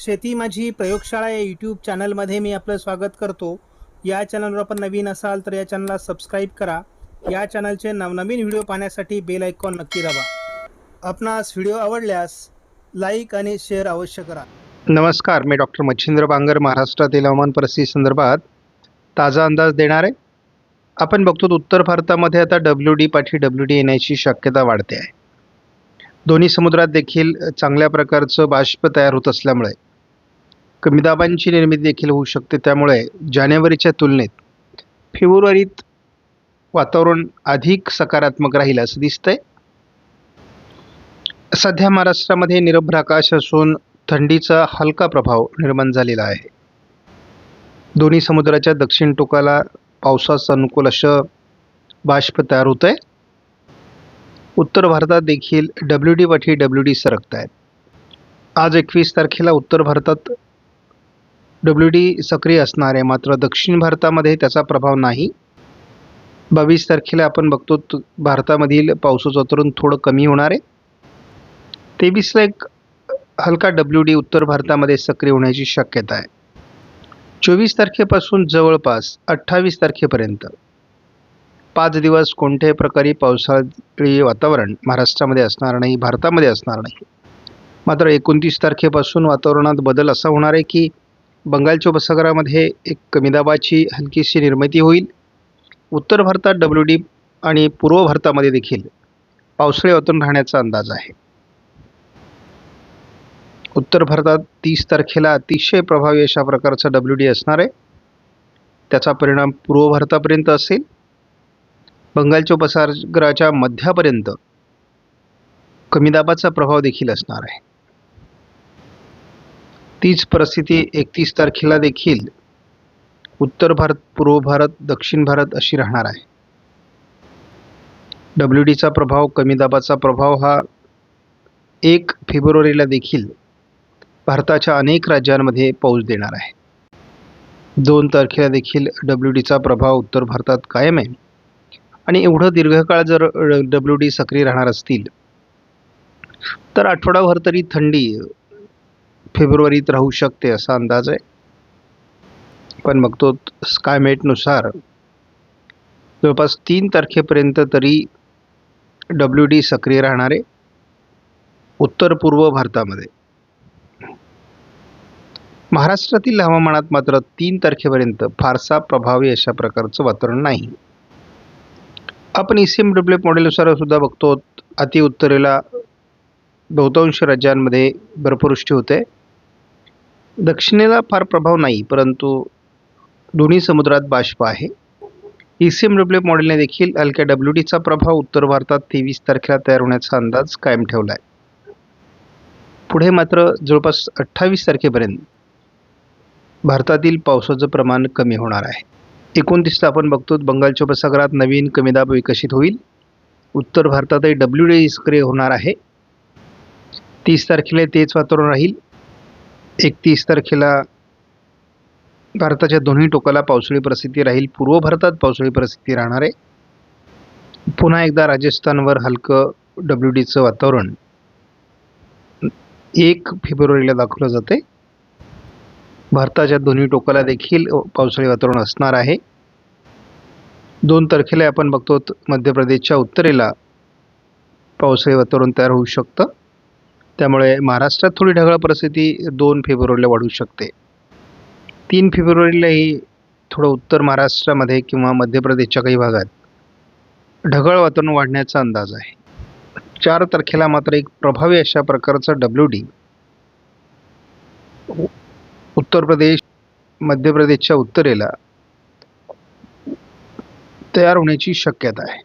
शेती माझी प्रयोगशाळा या यूट्यूब चॅनलमध्ये मी आपलं स्वागत करतो. या चॅनलवर आपण नवीन असाल तर या चॅनलला सबस्क्राईब करा. या चॅनलचे नवनवीन व्हिडिओ पाहण्यासाठी बेल आयकॉन नक्की दाबा. आपणास व्हिडिओ आवडल्यास लाईक आणि शेअर अवश्य करा. नमस्कार मी डॉक्टर मच्छिंद्र बांगर महाराष्ट्रातील हवामान परिस्थिती संदर्भात ताजा अंदाज देणार. आहे आपण बघतो उत्तर भारतामध्ये आता डब्ल्यू डी पाठी डब्ल्यू डी येण्याची शक्यता वाढते आहे. दोन्ही समुद्रात देखील चांगल्या प्रकारचं बाष्प तयार होत असल्यामुळे कमी दाबांची निर्मिती देखील होऊ शकते. त्यामुळे जानेवारीच्या तुलनेत फेब्रुवारीत वातावरण अधिक सकारात्मक राहील असं दिसतंय. सध्या महाराष्ट्रामध्ये निरभ्र आकाश असून थंडीचा हलका प्रभाव निर्माण झालेला आहे. दोन्ही समुद्राच्या दक्षिण टोकाला पावसाचं अनुकूल असं बाष्प तयार होत आहे उत्तर भारतात देखील डब्ल्यू डी वाठी डब्ल्यू डी सरकत आहेत आज एकवीस तारखेला उत्तर भारतात डब्ल्यू डी सक्रिय असणार आहे. मात्र दक्षिण भारतामध्ये त्याचा प्रभाव नाही. बावीस तारखेला आपण बघतो भारतामधील पावसाचं वातावरण थोडं कमी होणार आहे. तेवीसला एक हलका डब्ल्यू डी उत्तर भारतामध्ये सक्रिय होण्याची शक्यता आहे. चोवीस तारखेपासून जवळपास अठ्ठावीस तारखेपर्यंत पाच दिवस कोणत्याही प्रकारे पावसाळी वातावरण महाराष्ट्रामध्ये असणार नाही भारतामध्ये असणार नाही. मात्र एकोणतीस तारखेपासून वातावरणात बदल असा होणार आहे की बंगालच्या उपसागरामध्ये एक कमी दाबाची हलकीशी निर्मिती होईल. उत्तर भारतात डब्ल्यू डी आणि पूर्व भारतामध्ये देखील पावसाळी वातावरण राहण्याचा अंदाज आहे. उत्तर भारतात तीस तारखेला अतिशय प्रभावी अशा प्रकारचा डब्ल्यू डी असणार आहे. त्याचा परिणाम पूर्व भारतापर्यंत असेल. बंगालच्या उपसागराच्या मध्यापर्यंत कमी दाबाचा प्रभाव देखील असणार आहे. तीच परिस्थिती एकतीस तारखेला देखील उत्तर भारत पूर्व भारत दक्षिण भारत अशी राहणार आहे. डब्ल्यू डीचा प्रभाव कमी दाबाचा प्रभाव हा एक फेब्रुवारीला देखील भारताच्या अनेक राज्यांमध्ये पाऊस देणार आहे. दोन तारखेला देखील डब्ल्यू डीचा प्रभाव उत्तर भारतात कायम आहे. आणि एवढं दीर्घकाळ जर डब्ल्यू डी सक्रिय राहणार असतील तर आठवडाभर तरी थंडी फेब्रुवारीत राहू शकते असा अंदाज आहे. पण बघतो स्कायमेटनुसार जवळपास तीन तारखेपर्यंत तरी डब्ल्यू डी सक्रिय राहणार आहे. उत्तर पूर्व भारतामध्ये. महाराष्ट्रातील हवामानात मात्र तीन तारखेपर्यंत फारसा प्रभावी अशा प्रकारचं वातावरण नाही. आपण ई सी एम डब्ल्यू मॉडेलनुसार सुद्धा बघतो अति उत्तरेला बहुतांश राज्यांमध्ये बर्फवृष्टी होते. दक्षिणेला फार प्रभाव नाही परंतु दोन्ही समुद्रात बाष्प आहे. ई सी एम डब्ल्यू मॉडेलने देखील हलक्या डब्ल्यू डीचा प्रभाव उत्तर भारतात तेवीस तारखेला तयार होण्याचा अंदाज कायम ठेवला आहे. पुढे मात्र जवळपास अठ्ठावीस तारखेपर्यंत भारतातील पावसाचं प्रमाण कमी होणार आहे. एकोणतीसला आपण बघतो बंगालच्या उपसागरात नवीन कमी दाब विकसित होईल. उत्तर भारतातही डब्ल्यू डी सक्रिय होणार आहे. तीस तारखेला तेच वातावरण राहील. एकतीस तारखेला भारताच्या दोन्ही टोकाला पावसाळी परिस्थिती राहील. पूर्व भारतात पावसाळी परिस्थिती राहणार आहे. पुन्हा एकदा राजस्थानवर हलकं डब्ल्यू डीचं वातावरण एक फेब्रुवारीला दाखवलं जाते भारताच्या दोन्ही टोकाला देखील पावसाळी वातावरण असणार आहे. दोन तारखेला आपण बघतो मध्य प्रदेशच्या उत्तरेला पावसाळी वातावरण तयार होऊ शकतं. त्यामुळे महाराष्ट्रात थोडी ढगाळ परिस्थिती दोन फेब्रुवारीला वाढू शकते. तीन फेब्रुवारीलाही थोडं उत्तर महाराष्ट्रामध्ये किंवा मध्य प्रदेशच्या काही भागात ढगाळ वातावरण वाढण्याचा अंदाज आहे. चार तारखेला मात्र एक प्रभावी अशा प्रकारचा डब्ल्यू डी उत्तर प्रदेश मध्य प्रदेशच्या उत्तरेला तयार होण्याची शक्यता आहे.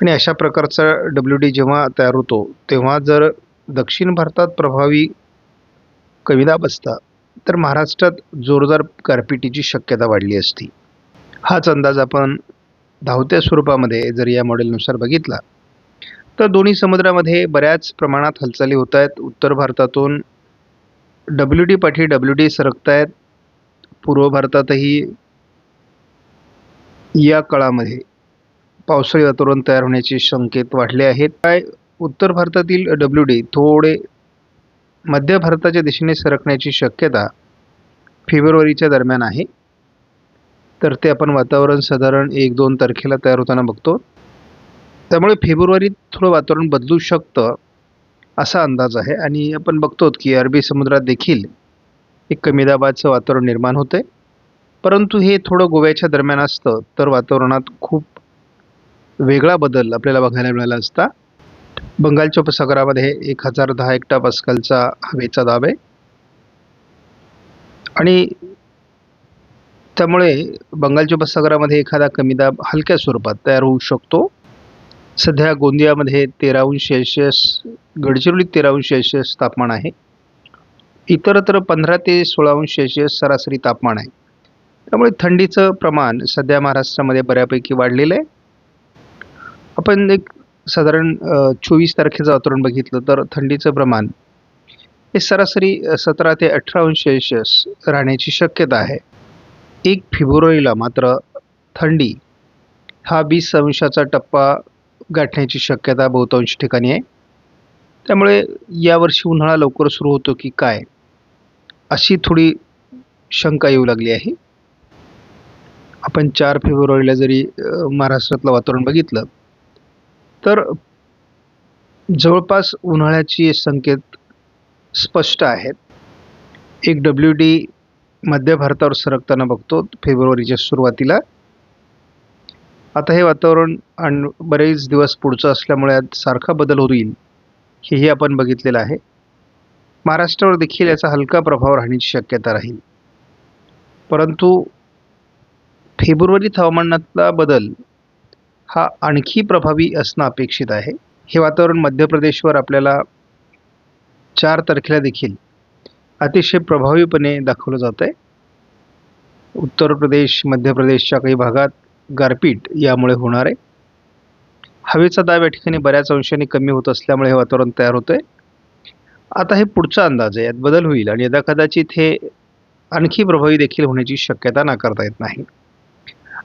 आणि अशा प्रकारचा डब्ल्यू डी जेव्हा तयार होतो तेव्हा जर दक्षिण भारतात प्रभावी कविता बसता तर महाराष्ट्रात जोरदार गारपिटीची शक्यता वाढली असती. हाच अंदाज आपण धावत्या स्वरूपामध्ये जर या मॉडेलनुसार बघितला तर दोन्ही समुद्रामध्ये बऱ्याच प्रमाणात हालचाली होत आहेत. उत्तर भारतातून डब्ल्यू डी पाठी डब्ल्यू डी सरकत आहेत पूर्व भारतातही या काळामध्ये पावसाळी वातावरण तयार होण्याचे संकेत वाढले आहेत. काय उत्तर भारतातील डब्ल्यू डी थोडे मध्य भारताच्या दिशेने सरकण्याची शक्यता फेब्रुवारीच्या दरम्यान आहे. तर ते आपण वातावरण साधारण एक दोन तारखेला तयार होताना बघतो. त्यामुळे फेब्रुवारीत थोडं वातावरण बदलू शकतं असा अंदाज आहे. आणि आपण बघतो की अरबी समुद्रात देखील एक कमी दाबाचं वातावरण निर्माण होते परंतु हे थोडं गोव्याच्या दरम्यान असतं तर वातावरणात खूप वेगळा बदल आपल्याला बघायला मिळाला असता बंगालच्या उपसागरामध्ये एक हजार दहा एकटा पास्कलचा हवेचा दाब आहे. आणि त्यामुळे बंगालच्या उपसागरामध्ये एखादा कमी दाब हलक्या स्वरूपात तयार होऊ शकतो. सध्या गोंदियामध्ये तेरा सेल्शियस गडचिरोलीत तेरा सेल्शियस सेल्सिअस तापमान आहे. इतरत्र पंधरा ते सोळा सेल्शियस सेल्सिअस सरासरी तापमान आहे. त्यामुळे थंडीचं प्रमाण सध्या महाराष्ट्रामध्ये बऱ्यापैकी वाढलेलं आहे. आपण एक साधारण चोवीस तारखेचं वातावरण बघितलं तर थंडीचं प्रमाण हे सरासरी सतरा ते अठरा अंश सेल्शियस राहण्याची शक्यता आहे. एक फेब्रुवारीला मात्र थंडी हा वीस अंशाचा टप्पा गाठण्याची शक्यता बहुतांश ठिकाणी आहे. त्यामुळे यावर्षी उन्हाळा लवकर सुरू होतो की काय अशी थोडी शंका येऊ लागली आहे. आपण चार फेब्रुवारीला जरी महाराष्ट्रातलं वातावरण बघितलं तर जवळपास उन्हाळ्याची संकेत स्पष्ट आहेत. एक डब्ल्यू डी मध्य भारतावर सरकताना बघतो फेब्रुवारीच्या सुरुवातीला. आता हे वातावरण आणि बरेच दिवस पुढचं असल्यामुळे सारखा बदल होईल हेही आपण बघितलेलं आहे. महाराष्ट्रावर देखील याचा हलका प्रभाव राहण्याची शक्यता राहील. परंतु फेब्रुवारीत हवामानातला बदल हा आणखी प्रभावी असणं अपेक्षित आहे. हे वातावरण मध्य प्रदेशवर आपल्याला चार तारखेला देखील अतिशय प्रभावीपणे दाखवलं जात आहे उत्तर प्रदेश मध्य प्रदेशच्या काही भागात गारपीट यामुळे होणार. आहे हवेचा दाब या ठिकाणी बऱ्याच अंशाने कमी होत असल्यामुळे हे वातावरण तयार होतं आहे आता हे पुढचा अंदाज आहे. यात बदल होईल आणि यदा कदाचित हे आणखी प्रभावी देखील होण्याची शक्यता नाकारता येत नाही.